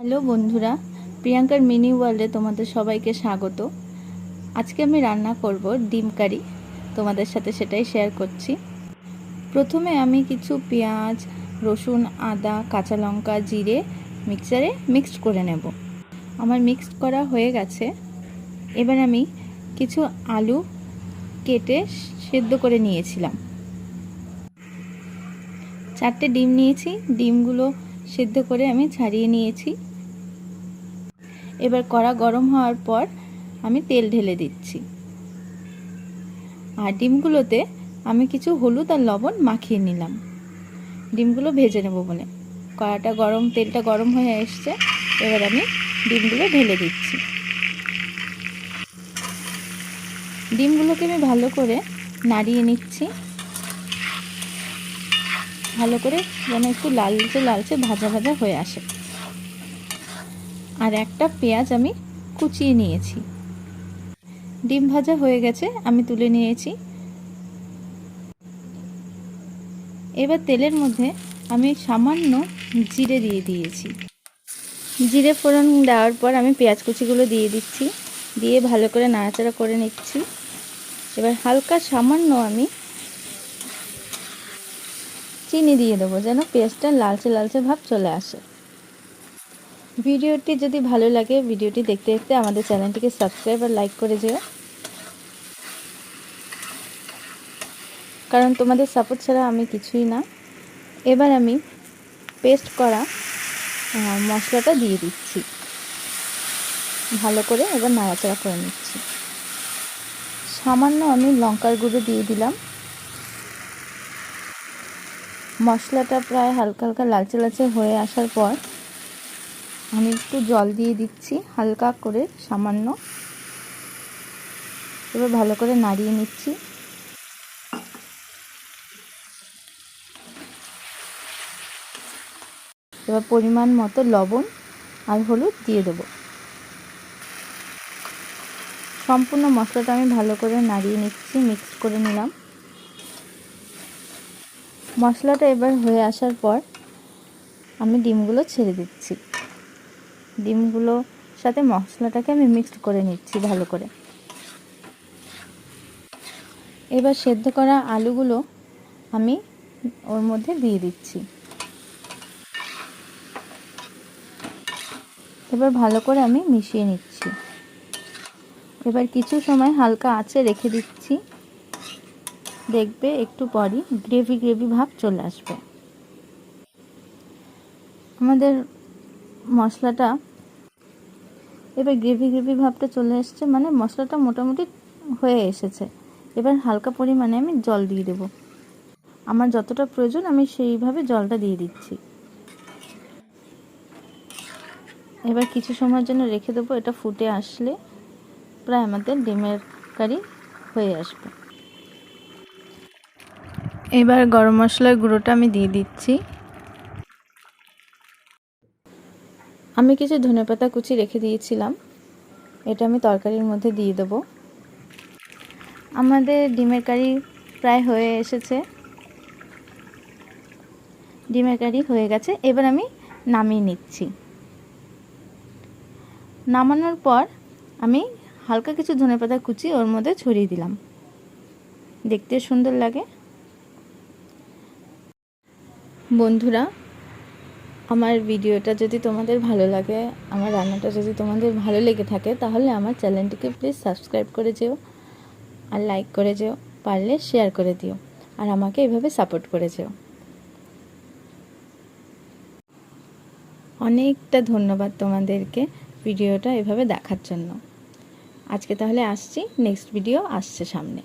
Hello বন্ধুরা, প্রিয়াঙ্কার mini ওয়ার্ল্ডে তোমাদের সবাইকে স্বাগত। আজকে আমি রান্না করব ডিম কারি, তোমাদের সাথে সেটাই শেয়ার করছি। প্রথমে আমি কিছু পেঁয়াজ, রসুন, আদা, কাঁচা লঙ্কা, জিরে মিক্সারে মিক্সড করে নেব। আমার মিক্সড করা হয়ে গেছে। এবার আমি কিছু আলু কেটে সেদ্ধ করে নিয়েছিলাম। চারটে ডিম নিয়েছি, ডিমগুলো সেদ্ধ করে আমি ছাড়িয়ে নিয়েছি। এবার কড়া গরম হওয়ার পর আমি তেল ঢেলে দিচ্ছি। আর ডিমগুলোতে আমি কিছু হলুদ আর লবণ মাখিয়ে নিলাম। ডিমগুলো ভেজে নেব বলে। কড়াটা গরম, তেলটা গরম হয়ে এসছে। এবার আমি ডিমগুলো ঢেলে দিচ্ছি। ডিমগুলোকে আমি ভালো করে নাড়িয়ে নিচ্ছি। ভালো করে যেন একটু লালচে লালচে, ভাজা ভাজা হয়ে আসে। আর একটা পেঁয়াজ আমি কুচিয়ে নিয়েছি। ডিম ভাজা হয়ে গেছে, আমি তুলে নিয়েছি। এবার তেলের মধ্যে আমি সামান্য জিরে দিয়ে দিয়েছি। জিরে ফোড়ন দেওয়ার পর আমি পেঁয়াজ কুচিগুলো দিয়ে দিচ্ছি, দিয়ে ভালো করে নাড়াচাড়া করে নিচ্ছি। এবার হালকা সামান্য আমি চিনি দিয়ে দেবো, যেন পেঁয়াজটা লালচে লালচে ভাব চলে আসে। ভিডিওটি যদি ভালো লাগে, ভিডিওটি দেখতে দেখতে আমাদের চ্যানেলটিকে সাবস্ক্রাইব আর লাইক করে যেও। কারণ তোমাদের সাপোর্ট ছাড়া আমি কিছুই না। এবার আমি পেস্ট করা মশলাটা দিয়ে দিচ্ছি। ভালো করে এবার নাড়াচাড়া করে নিচ্ছি। সামান্য আমি লঙ্কার গুঁড়ো দিয়ে দিলাম। মশলাটা প্রায় হালকা হালকা লালচে লালচে হয়ে আসার পর আমি একটু জল দিয়ে দিচ্ছি, হালকা করে, সামান্য। এবার ভালো করে নাড়িয়ে নিচ্ছি। এবার পরিমাণ মতো লবণ আর হলুদ দিয়ে দেবো। সম্পূর্ণ মশলাটা আমি ভালো করে নাড়িয়ে নিচ্ছি, মিক্স করে নিলাম। মশলাটা এবার হয়ে আসার পর আমি ডিমগুলো ছেড়ে দিচ্ছি। ডিমগুলো সাথে মশলাটাকে আমি মিক্সড করে নিচ্ছি ভালো করে। এবার সেদ্ধ করা আলুগুলো আমি ওর মধ্যে দিয়ে দিচ্ছি। এবার ভালো করে আমি মিশিয়ে নিচ্ছি। এবার কিছু সময় হালকা আঁচে রেখে দিচ্ছি। দেখবে একটু পরই গ্রেভি গ্রেভি ভাব চলে আসবে। আমাদের মশলাটা এবার গ্রেভি গ্রেভি ভাবটা চলে এসছে মানে মশলাটা মোটামুটি হয়ে এসেছে। এবার হালকা পরিমাণে আমি জল দিয়ে দেব। আমার যতটা প্রয়োজন, আমি সেইভাবে জলটা দিয়ে দিচ্ছি। এবার কিছু সময়ের জন্য রেখে দেবো, এটা ফুটে আসলে প্রায় আমাদের ডিমের কারি হয়ে আসবে। এবার গরম মশলার গুঁড়োটা আমি দিয়ে দিচ্ছি। আমি কিছু ধনেপাতা কুচি রেখে দিয়েছিলাম। এটা আমি তরকারির মধ্যে দিয়ে দেব। আমাদের ডিমের কারি প্রায় হয়ে এসেছে। ডিমের কারি হয়ে গেছে। এবার আমি নামিয়ে নিচ্ছি। নামানোর পর আমি হালকা কিছু ধনেপাতা কুচি ওর মধ্যে ছড়িয়ে দিলাম। দেখতে সুন্দর লাগে। বন্ধুরা আমার ভিডিওটা যদি তোমাদের ভালো লাগে, আমার রান্নাটা যদি তোমাদের ভালো লেগে থাকে, তাহলে আমার চ্যানেলটিকে প্লিজ সাবস্ক্রাইব করে যেও আর লাইক করে যেও, পারলে শেয়ার করে দিও আর আমাকে এভাবে সাপোর্ট করে যেও। অনেকটা ধন্যবাদ তোমাদেরকে ভিডিওটা এভাবে দেখার জন্য। আজকে তাহলে আসছি নেক্সট ভিডিও আসছে সামনে।